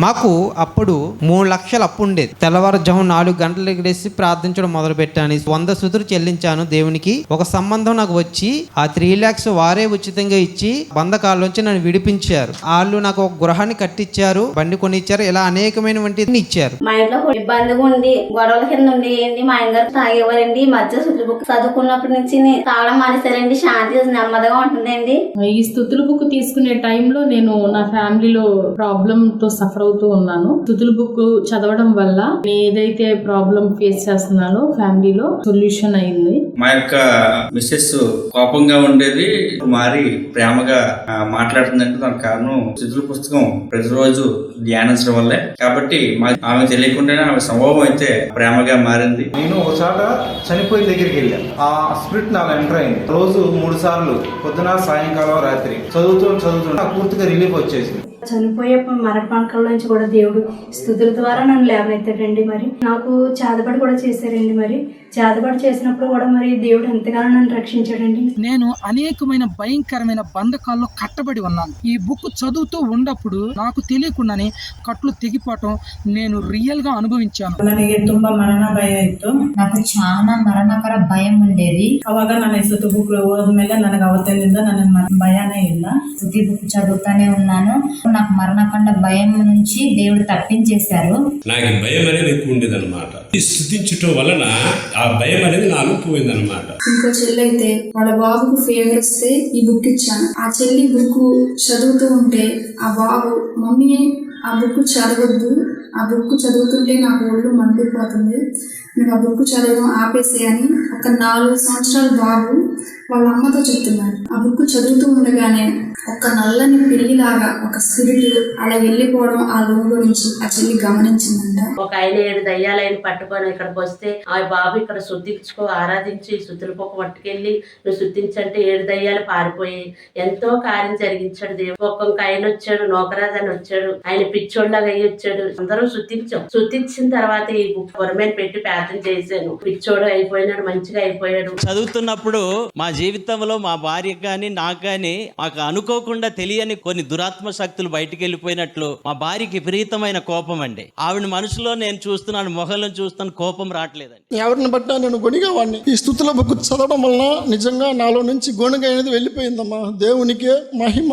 మాకు అప్పుడు మూడు లక్షల అప్పు ఉండేది. తెల్లవారుజాము నాలుగు గంటలకు లేసి ప్రార్థించడం మొదలు పెట్టాను వంద సుతులు చెల్లించాను దేవునికి. ఒక సంబంధం నాకు వచ్చి ఆ త్రీ ల్యాక్స్ వారే ఉచితంగా ఇచ్చి బంధకాల్లోంచి నన్ను విడిపించారు. వాళ్ళు నాకు ఒక గృహాన్ని కట్టించారు బండి కొనిచ్చారు. ఇలా అనేకమైనటువంటి ఇచ్చారు. మా ఇంట్లో ఇబ్బందిగా ఉండి గొడవల కింద ఉండి ఏంటి మా ఆయన గారు తాగేవారండి. మధ్య సుట్లు బుక్ చదువుకున్నప్పటి నుంచి తాగడం మానేశారండి. శాంతి నెమ్మదిగా ఉంటుందండి. ఈ స్థుతుల బుక్ తీసుకునే టైంలో నేను నా ఫ్యామిలీలో ప్రాబ్లమ్తో సఫర్ అవుతూ ఉన్నాను. స్థుతుల బుక్ చదవడం వల్ల నేను ఏదైతే ప్రాబ్లం ఫేస్ చేస్తున్నానో ఫ్యామిలీలో సొల్యూషన్ అయింది. మా యొక్క మిస్సెస్ కోపంగా ఉండేది మారి ప్రేమగా మాట్లాడుతుందంటే దానికి కారణం చిత్రుల పుస్తకం ప్రతిరోజు ధ్యానించడం వల్లే. కాబట్టి మా ఆమె తెలియకుండానే ఆమె స్వభావం అయితే ప్రేమగా మారింది. నేను ఒకసాట చనిపోయి దగ్గరికి వెళ్ళాను. ఆ స్పిరిట్ నాకు ఎంటర్ అయింది. రోజు మూడు సార్లు పొద్దున సాయంకాలం రాత్రి చదువుతూ చదువుతూ నాకు పూర్తిగా రిలీఫ్ వచ్చేసింది. చనిపోయే మరణ కూడా దేవుడు స్థుతుల ద్వారా నన్ను లేవనెత్తాడండి మరి. నాకు చేతబడి కూడా చేశారండి మరి. చేతబడి చేసినప్పుడు కూడా మరి దేవుడు ఎంతగానో నన్ను రక్షించాడండి నేను అనేకమైన భయంకరమైన బంధకాల్లో కట్టబడి ఉన్నాను ఈ బుక్ చదువుతూ ఉన్నప్పుడు నాకు తెలియకుండానే కట్లు తెగిపోవటం నేను రియల్ గా అనుభవించాను ನನಗೆ ತುಂಬಾ ಮರಣ ಭಯ ಇತ್ತು నాకు చాలా మరణకర భయం ఉండేది ಅವಾಗ ನಾನು ಸುತ್ತು ಬುಕ್ ಓದ್ಮೇಲೆ ನನಗೆ ಅವತ್ತಿನಿಂದ ನನಗೆ ಮ- ಭಯನೇ ಇಲ್ಲ స్థుతి బుక్ చదువుతానే ఉన్నాను నాకు మరణకండ భయం నుంచి దేవుడు తప్పించేశారు నాకు ఈ భయం అనేది ఎక్కువ ఉండేది అనమాట ఈ స్థుతించటం వలన ఆ భయం అనేది నాలో పోయిందనమాట ఇంకో చెల్లి అయితే వాళ్ళ బాబుకు ఫేవర్ వస్తే ఈ బుక్ ఇచ్చాను. ఆ చెల్లి బుక్ చదువుతూ ఉంటే ఆ బాబు మమ్మీ ఆ బుక్ చదవద్దు ఆ బుక్ చదువుతుంటే నాకు ఒళ్ళు మండిపోతుంది. నేను ఆ బుక్ చదవడం ఆపేసేయని ఒక నాలుగు సంవత్సరాల బాబు వాళ్ళ అమ్మతో చెప్తున్నాడు ఆ బుక్ చదువుతూ ఉండగానే ఒక నల్లని పిల్లిలాగా ఒక స్పిరిట్ అలా వెళ్ళిపోవడం ఆ రూమ్లో నుంచి ఆ చెల్లి గమనించిందంట. ఒక ఆయన ఏడు దయ్యాలైన పట్టుకొని ఇక్కడికి వస్తే ఆ బాబు ఇక్కడ శుద్ధించుకో ఆరాధించి శుద్ధులపోక పట్టుకెళ్ళి నువ్వు శుద్ధించంటే ఏడు దయ్యాలు పారిపోయి ఎంతో కార్యం జరిగించాడు దేవుడు. ఒక్కొక్క ఆయన వచ్చాడు నోకరాజు అని వచ్చాడు. ఆయన పిచ్చోళ్ళగా అయ్యి వచ్చాడు. అందరూ శుద్ధించాం శుద్ధించిన తర్వాత ఈ బుక్ పొరమైన పెట్టి ప్రార్థన చేశాను. పిచ్చోడు అయిపోయినాడు మంచిగా అయిపోయాడు. చదువుతున్నప్పుడు మా జీవితంలో మా భార్యకు కానీ నాకు కానీ మాకు అనుకోకుండా తెలియని కొన్ని దురాత్మ శక్తులు బయటికి వెళ్ళిపోయినట్లు మా భార్యకి విపరీతమైన కోపం అండి. ఆవిడ మనసులో నేను చూస్తున్నాను మొహంలో చూస్తున్నాను కోపం రావట్లేదండి. ఎవరిని బట్టా నేను గొనిగేవాడిని ఈ స్థుతుల బుక్ చదవడం వలన నిజంగా నాలో నుంచి గొణగ అనేది వెళ్ళిపోయిందమ్మా. దేవునికే మహిమ.